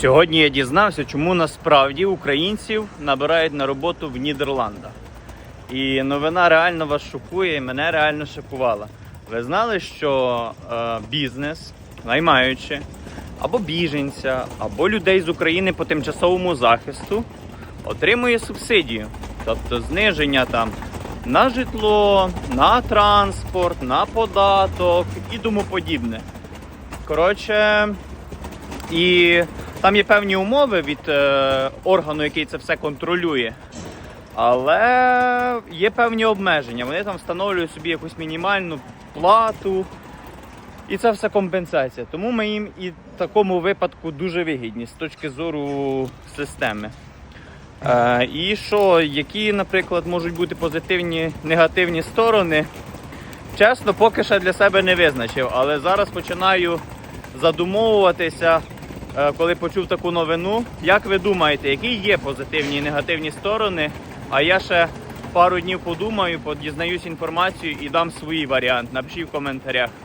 Сьогодні я дізнався, чому насправді українців набирають на роботу в Нідерландах. І новина реально вас шокує, і мене реально шокувала. Ви знали, що е, бізнес, наймаючи або біженця, або людей з України по тимчасовому захисту, отримує субсидію, тобто зниження там на житло, на транспорт, на податок і тому подібне. Коротше, і там є певні умови від е, органу, який це все контролює. Але є певні обмеження. Вони там встановлюють собі якусь мінімальну плату. І це все компенсація. Тому ми їм і в такому випадку дуже вигідні з точки зору системи. Е, і що, які, наприклад, можуть бути позитивні, негативні сторони? Чесно, поки що для себе не визначив, але зараз починаю задумовуватися, коли почув таку новину. Як ви думаєте, які є позитивні і негативні сторони? А я ще пару днів подумаю, подізнаюсь інформацію і дам свій варіант. Напишіть в коментарях.